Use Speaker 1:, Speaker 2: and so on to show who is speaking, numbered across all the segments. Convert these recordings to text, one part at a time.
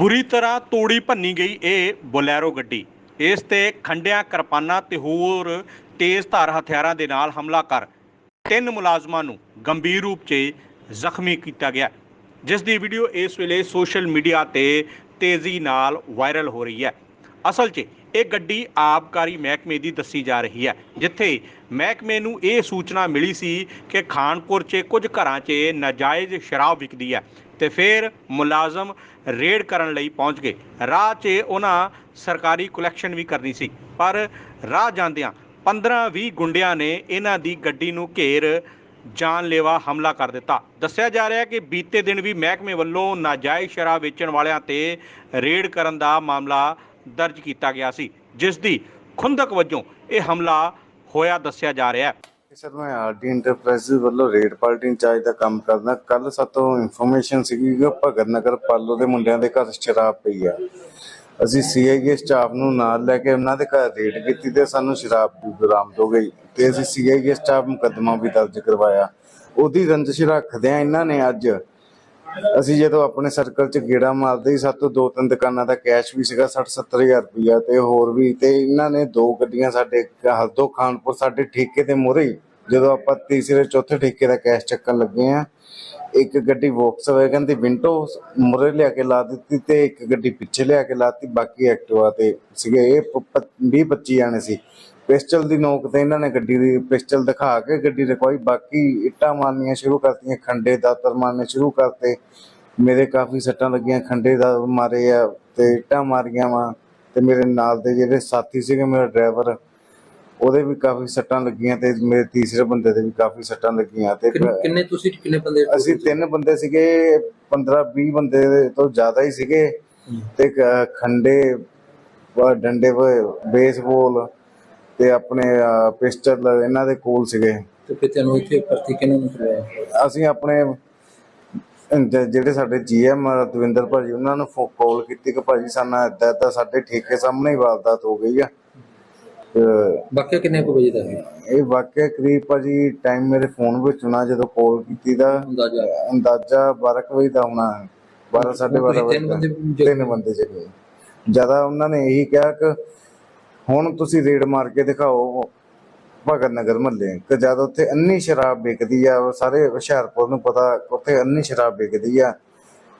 Speaker 1: ਬੁਰੀ ਤਰ੍ਹਾਂ ਤੋੜੀ ਭੰਨੀ ਗਈ ਇਹ ਬੋਲੈਰੋ ਗੱਡੀ। ਇਸ ਤੇ ਖੰਡਿਆਂ ਕਿਰਪਾਨਾਂ ਤੇ ਹੋਰ ਤੇਜ਼ ਧਾਰ ਹਥਿਆਰਾਂ ਦੇ ਨਾਲ ਹਮਲਾ ਕਰ ਤਿੰਨ ਮੁਲਾਜ਼ਮਾਂ ਨੂੰ ਗੰਭੀਰ ਰੂਪ 'ਚ ਜ਼ਖਮੀ ਕੀਤਾ ਗਿਆ। ਜਿਸ ਦੀ ਵੀਡੀਓ ਇਸ ਵੇਲੇ ਸੋਸ਼ਲ ਮੀਡੀਆ ਤੇ ਤੇਜ਼ੀ ਨਾਲ ਵਾਇਰਲ ਹੋ ਰਹੀ ਹੈ। ਅਸਲ 'ਚ ਇਹ ਗੱਡੀ ਆਬਕਾਰੀ ਮਹਿਕਮੇ ਦੀ ਦੱਸੀ ਜਾ ਰਹੀ ਹੈ, ਜਿੱਥੇ ਮਹਿਕਮੇ ਨੂੰ ਇਹ ਸੂਚਨਾ ਮਿਲੀ ਸੀ ਕਿ ਖਾਨਪੁਰ 'ਚ ਕੁਝ ਘਰਾਂ 'ਚ ਨਾਜਾਇਜ਼ ਸ਼ਰਾਬ ਵਿਕਦੀ ਹੈ ਤੇ ਫਿਰ ਮੁਲਾਜ਼ਮ ਰੇਡ ਕਰਨ ਲਈ ਪਹੁੰਚ ਗਏ। ਰਾਹ 'ਚ ਉਹਨਾਂ ਸਰਕਾਰੀ ਕਲੈਕਸ਼ਨ ਵੀ ਕਰਨੀ ਸੀ, ਪਰ ਰਾਹ ਜਾਂਦਿਆਂ 15-20 ਗੁੰਡਿਆਂ ਨੇ ਇਹਨਾਂ ਦੀ ਗੱਡੀ ਨੂੰ ਘੇਰ ਜਾਨਲੇਵਾ ਹਮਲਾ ਕਰ ਦਿੱਤਾ। ਦੱਸਿਆ ਜਾ ਰਿਹਾ ਹੈ ਕਿ ਬੀਤੇ ਦਿਨ ਵੀ ਮਹਿਕਮੇ ਵੱਲੋਂ ਨਾਜਾਇਜ਼ ਸ਼ਰਾਬ ਵੇਚਣ ਵਾਲਿਆਂ ਤੇ ਰੇਡ ਕਰਨ ਦਾ ਮਾਮਲਾ ਦਰਜ ਕੀਤਾ ਗਿਆ ਸੀ, ਜਿਸ ਦੀ ਖੁੰਦਕ ਵਜੋਂ ਇਹ ਹਮਲਾ ਹੋਇਆ ਦੱਸਿਆ ਜਾ ਰਿਹਾ ਹੈ।
Speaker 2: ਸਰ, ਮੈਂ ਆਰਡੀ ਇੰਟਰਪ੍ਰਾਈਜ਼ ਵੱਲੋਂ ਰੇਡ ਪਾਰਟੀ ਇੰਚਾਰਜ ਦਾ ਕੰਮ ਕਰਦਾ। ਕੱਲ ਸਾਤੋਂ ਇਨਫੋਰਮੇਸ਼ਨ ਸੀਗੀ ਕਿ ਭਗਤ ਨਗਰ ਪਾਲੋ ਦੇ ਮੁੰਡਿਆਂ ਦੇ ਘਰ ਸ਼ਰਾਬ ਪਈ ਆ। ਅਸੀਂ ਸੀਆਈਏ ਸਟਾਫ ਨੂੰ ਨਾਲ ਲੈ ਕੇ ਉਹਨਾਂ ਦੇ ਘਰ ਰੇਡ ਕੀਤੀ ਤੇ ਸਾਨੂੰ ਸ਼ਰਾਬ ਵੀ ਬਰਾਮਦ ਹੋ ਗਈ ਤੇ ਅਸੀਂ ਸੀਆਈਏ ਸਟਾਫ ਮੁਕੱਦਮਾ ਵੀ ਦਰਜ ਕਰਵਾਇਆ। ਉਹਦੀ ਰੰਜਿਸ਼ ਰੱਖਦੇ ਆ ਇਹਨਾਂ ਨੇ ਅੱਜ ਅਸੀਂ ਜਦੋਂ ਆਪਣੇ ਸਰਕਲ 'ਚ ਗੇੜਾ ਮਾਰਦੇ ਸੀ ਸਾਤੋਂ ਦੋ ਤਿੰਨ ਦੁਕਾਨਾਂ ਦਾ ਕੈਸ਼ ਵੀ ਸੀਗਾ 60 70000 ਰੁਪਇਆ ਤੇ ਹੋਰ ਵੀ, ਤੇ ਇਹਨਾਂ ਨੇ ਦੋ ਗੱਡੀਆਂ ਸਾਡੇ ਹਲਦੋ ਖਾਨਪੁਰ ਸਾਡੇ ਠੇਕੇ ਤੇ ਮੁਰੇ ਜਦੋਂ ਆਪਾਂ ਤੀਸਰੇ ਚੌਥੇ ਠੇਕੇ ਦਾ ਕੈਸ਼ ਚੱਕਣ ਲੱਗੇ ਆ ਇੱਕ ਗੱਡੀ ਵੋਕਸਵੈਗਨ ਦੀ ਵਿੰਟੋ ਮੁਰੇ ਲਿਆ ਕੇ ਲਾ ਦਿੱਤੀ ਤੇ ਇੱਕ ਗੱਡੀ ਪਿੱਛੇ ਲਿਆ ਕੇ ਲਾਤੀ ਬਾਕੀ ਐਕਟਿਵਾ ਤੇ ਸੀਗੇ, ਇਹ 20 25 ਜਾਣੇ ਸੀ। ਪਿਸਟਲ ਦੀ ਨੋਕ ਤੇ ਇਹਨਾਂ ਨੇ ਗੱਡੀ ਦੀ ਪਿਸਟਲ ਦਿਖਾ ਕੇ ਗੱਡੀ ਰਖਵਾਈ। ਬਾਕੀ ਇੱਟਾਂ ਮਾਰਨੀਆਂ ਸ਼ੁਰੂ ਕਰਤੀਆਂ ਖੰਡੇ ਦਾਤਰ ਮਾਰਨੇ ਸ਼ੁਰੂ ਕਰਤੇ। ਮੇਰੇ ਕਾਫੀ ਸੱਟਾਂ ਲੱਗੀਆਂ ਖੰਡੇ ਦਾ ਮਾਰੇ ਆ ਤੇ ਇੱਟਾਂ ਮਾਰੀਆਂ ਵਾ ਤੇ ਮੇਰੇ ਨਾਲ ਦੇ ਜਿਹੜੇ ਸਾਥੀ ਸੀਗੇ ਮੇਰਾ ਡਰਾਈਵਰ ਉਹਦੇ ਵੀ ਕਾਫੀ ਸੱਟਾਂ ਲੱਗੀਆਂ ਤੇ ਮੇਰੇ ਤੀਸਰੇ ਬੰਦੇ ਦੇ ਵੀ ਕਾਫੀ ਸੱਟਾਂ ਲੱਗੀਆਂ ਤੇ
Speaker 3: ਕਿੰਨੇ ਤੁਸੀਂ ਕਿੰਨੇ ਬੰਦੇ
Speaker 2: ਅਸੀਂ ਤਿੰਨ ਬੰਦੇ ਸੀਗੇ 15 20 ਬੰਦੇ ਤੋਂ ਜ਼ਿਆਦਾ ਹੀ ਸੀਗੇ। ਤੇ ਖੰਡੇ ਵਾ ਡੰਡੇ ਬੇਸਬਾਲ ਤੇ ਆਪਣੇ ਪਿਸਟਲ ਇਹਨਾਂ ਦੇ ਕੋਲ ਸੀਗੇ।
Speaker 3: ਤੇ ਫਿਰ ਤੈਨੂੰ ਇੱਥੇ ਭਰਤੀ ਕਿਹਨੇ ਨੂੰ ਕਰਵਾਇਆ?
Speaker 2: ਅਸੀਂ ਆਪਣੇ ਜ- ਜਿਹੜੇ ਸਾਡੇ ਜੀਐਮ ਦਵਿੰਦਰ ਭਾਜੀ ਉਹਨਾਂ ਨੂੰ ਕਾਲ ਕੀਤੀ ਕਿ ਭਾਜੀ ਸਾਨੂੰ ਏਦਾਂ ਏਦਾਂ ਸਾਡੇ ਠੇਕੇ ਸਾਹਮਣੇ ਹੀ ਵਾਰਦਾਤ ਹੋ ਗਈ ਆ। ਤੇ
Speaker 3: ਬਾਕੀ ਕਿੰਨੇ ਕੁ ਵਜੇ ਦਾ ਹੈ
Speaker 2: ਇਹ ਵਾਕਿਆ ਕਰੀਬ ਭਾਜੀ ਟਾਈਮ ਮੇਰੇ ਫੋਨ ਵਿੱਚ ਹੋਣਾ ਜਦੋਂ ਕਾਲ ਕੀਤੀ ਦਾ।
Speaker 3: ਅੰਦਾਜ਼ਾ?
Speaker 2: ਅੰਦਾਜ਼ਾ 12 ਕੁ ਵਜੇ ਦਾ ਹੋਣਾ। 12 12:30 ਵਜੇ
Speaker 3: ਤਿੰਨ
Speaker 2: ਦਾ।
Speaker 3: ਬੰਦੇ
Speaker 2: ਤਿੰਨ ਬੰਦੇ ਸੀਗੇ। ਜ਼ਿਆਦਾ ਉਹਨਾਂ ਨੇ ਇਹੀ ਕਿਹਾ ਕਿ ਹੁਣ ਤੁਸੀਂ ਰੇਡ ਮਾਰ ਕੇ ਦਿਖਾਓ ਭਗਤ ਨਗਰ ਮਹੱਲੇ। ਕਿ ਜਦ ਉੱਥੇ ਅੰਨੀ ਸ਼ਰਾਬ ਵਿਕਦੀ ਆ ਸਾਰੇ ਹੁਸ਼ਿਆਰਪੁਰ ਨੂੰ ਪਤਾ ਉੱਥੇ ਅੰਨੀ ਸ਼ਰਾਬ ਵਿਕਦੀ ਆ।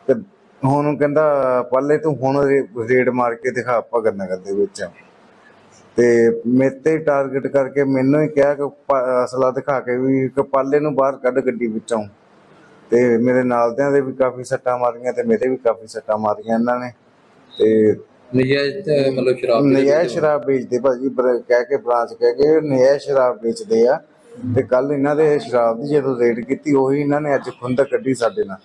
Speaker 2: ਤੇ ਹੁਣ ਕਹਿੰਦਾ, ਪੱਲੇ ਤੂੰ ਹੁਣ ਰੇਡ ਮਾਰ ਕੇ ਦਿਖਾ ਭਗਤ ਨਗਰ ਦੇ ਵਿੱਚ। ਤੇ ਮੇਰੇ ਤੇ ਟਾਰਗੇਟ ਕਰਕੇ ਮੈਨੂੰ ਹੀ ਕਿਹਾ ਕਿ ਅਸਲਾ ਦਿਖਾ ਕੇ ਵੀ ਕਿ ਪਾਲੇ ਨੂੰ ਬਾਹਰ ਕੱਢ ਗੱਡੀ ਵਿੱਚੋਂ। ਤੇ ਮੇਰੇ ਨਾਲਦਿਆਂ ਦੇ ਵੀ ਕਾਫੀ ਸੱਟਾਂ ਮਾਰੀਆਂ ਤੇ ਮੇਰੇ ਵੀ ਕਾਫੀ ਸੱਟਾਂ ਮਾਰੀਆਂ ਇਹਨਾਂ ਨੇ। ਤੇ
Speaker 3: ਨਜਾਇਜ਼ ਤੇ ਮਤਲਬ ਸ਼ਰਾਬ ਦੇ
Speaker 2: ਨਜਾਇਜ਼ ਸ਼ਰਾਬ ਵੇਚਦੇ ਭਾਜੀ ਬਰ- ਕਹਿ ਕੇ ਬ੍ਰਾਂਚ ਕਹਿ ਕੇ ਨਜਾਇਜ਼ ਸ਼ਰਾਬ ਵੇਚਦੇ ਆ। ਤੇ ਕੱਲ ਇਹਨਾਂ ਦੇ ਸ਼ਰਾਬ ਦੀ ਜਦੋਂ ਰੇਡ ਕੀਤੀ ਉਹੀ ਇਹਨਾਂ ਨੇ ਅੱਜ ਖੁੰਦਕ ਕੱਢੀ ਸਾਡੇ ਨਾਲ।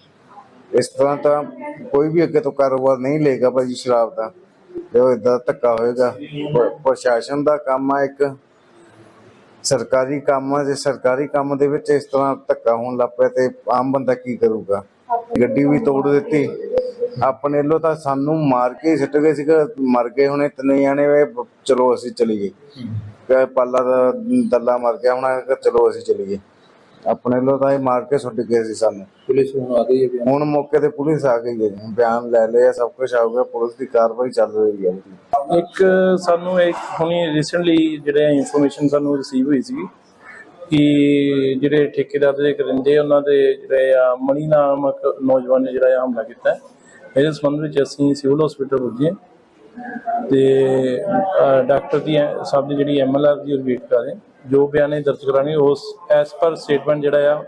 Speaker 2: ਇਸ ਤਰ੍ਹਾਂ ਤਾਂ ਕੋਈ ਵੀ ਅੱਗੇ ਤੋਂ ਕਾਰੋਬਾਰ ਨਹੀਂ ਲਏਗਾ ਭਾਜੀ ਸ਼ਰਾਬ ਦਾ। ਤੇ ਉਹ ਇਦਾਂ ਧੱਕਾ ਹੋਏਗਾ। ਪ- ਪ੍ਰਸ਼ਾਸਨ ਦਾ ਕੰਮ ਆ ਇੱਕ। ਸਰਕਾਰੀ ਕੰਮ ਆ ਜੇ ਸਰਕਾਰੀ ਕੰਮ ਦੇ ਵਿੱਚ ਇਸ ਤਰ੍ਹਾਂ ਧੱਕਾ ਹੋਣ ਲੱਗ ਪਿਆ ਤੇ ਆਮ ਬੰਦਾ ਕੀ ਕਰੂਗਾ? ਗੱਡੀ ਵੀ ਤੋੜ ਦਿੱਤੀ। ਆਪਣੇ ਵੱਲੋਂ ਤਾਂ ਸਾਨੂੰ ਮਾਰ ਕੇ ਹੀ ਸਿੱਟ ਗਏ ਸੀਗਾ ਮਰ ਗਏ ਹੁਣੇ ਤਿੰਨੇ ਜਾਣੇ ਵੇ ਚਲੋ ਅਸੀਂ ਚਲੀ ਗਏ। ਕਿ ਪਾਲਾ ਦਾ ਦੱਲਾ ਮਰ ਗਿਆ ਹੁਣ ਕਿ ਚਲੋ ਅਸੀਂ ਚਲੀ ਗਏ। ਆਪਣੇ ਵੱਲੋਂ ਤਾਂ ਇਹ ਮਾਰ ਕੇ ਸੁੱਟ ਗਏ ਸੀ ਸਾਨੂੰ।
Speaker 3: ਪੁਲਿਸ ਹੁਣ ਆ ਗਈ ਹੈ ਬਿਆਨ।
Speaker 2: ਹੁਣ ਮੌਕੇ ਤੇ ਪੁਲਿਸ ਆ ਗਈ ਹੈ। ਜੀ। ਬਿਆਨ ਲੈ ਲਿਆ ਸਭ ਕੁਝ ਆ ਗਿਆ ਪੁਲਿਸ ਦੀ ਕਾਰਵਾਈ ਚੱਲ ਰਹੀ ਹੈ। ਜੀ
Speaker 4: ਇੱਕ ਸਾਨੂੰ ਇੱਕ ਹੁਣੀ ਰੀਸੈਂਟਲੀ ਜਿਹੜੇ ਇਨਫੋਰਮੇਸ਼ਨ ਸਾਨੂੰ ਰਿਸੀਵ ਹੋਈ ਸੀ ਕਿ ਜਿਹੜੇ ਠੇਕੇਦਾਰ ਦੇ ਕਰਿੰਦੇ ਉਹਨਾਂ ਦੇ ਜਿਹੜੇ ਆ ਮਣੀ ਨਾਮਕ ਨੌਜਵਾਨ ਨੇ ਜਿਹੜਾ ਹਮਲਾ ਕੀਤਾ ਹੈ। ਇਹਦੇ ਸੰਬੰਧ ਵਿੱਚ ਅਸੀਂ ਸਿਵਲ ਹਸਪੀਟਲ ਪੁੱਜੇ ਤੇ ਡਾਕਟਰ ਦੀ ਸਾਹਿਬ ਦੀ ਜਿਹੜੀ ਐਮਐਲਆਰ ਦੀ ਵੇਟ ਕਰ ਰਹੇ। ਜੋ ਬਿਆਨੇ ਦਰਜ ਕਰਾਣੇ ਉਸ ਐਸ ਪਰ ਸਟੇਟਮੈਂਟ ਜਿਹੜਾ ਆ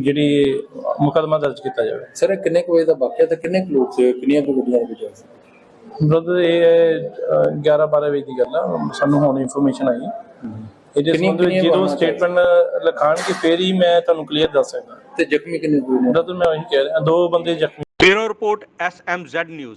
Speaker 4: ਜਿਹੜੀ ਮੁਕੱਦਮਾ ਦਰਜ ਕੀਤਾ ਜਾਵੇ।
Speaker 3: ਸਰ ਕਿੰਨੇ ਕੁ ਵਜੇ ਦਾ ਵਾਕਿਆ ਤੇ ਕਿੰਨੇ ਕੁ ਲੋਕ ਸੀ? ਕਿੰਨੀਆਂ ਕੁ ਗੱਡੀਆਂ ਦੇ ਵਿੱਚ
Speaker 4: ਬ੍ਰਦਰ ਇਹ 11 12 ਵਜੇ ਦੀ ਗੱਲ ਆ। ਸਾਨੂੰ ਹੁਣ ਇਨਫੋਰਮੇਸ਼ਨ ਆਈ। ਇਹਦੇ ਸੰਬੰਧ ਵਿੱਚ ਜਦੋਂ ਸਟੇਟਮੈਂਟ ਲਿਖਾਣਗੇ ਫੇਰ ਹੀ ਮੈਂ ਤੁਹਾਨੂੰ ਕਲੀਅਰ ਦੱਸ ਸਕਦਾ।
Speaker 3: ਤੇ ਜ਼ਖਮੀ ਕਿੰਨੇ ਕੁ
Speaker 4: ਬ੍ਰਦਰ ਮੈਂ ਉਹੀ ਕਹਿ ਰਿਹਾ ਦੋ ਬੰਦੇ ਜ਼ਖਮੀ
Speaker 1: Aeroport SMZ News.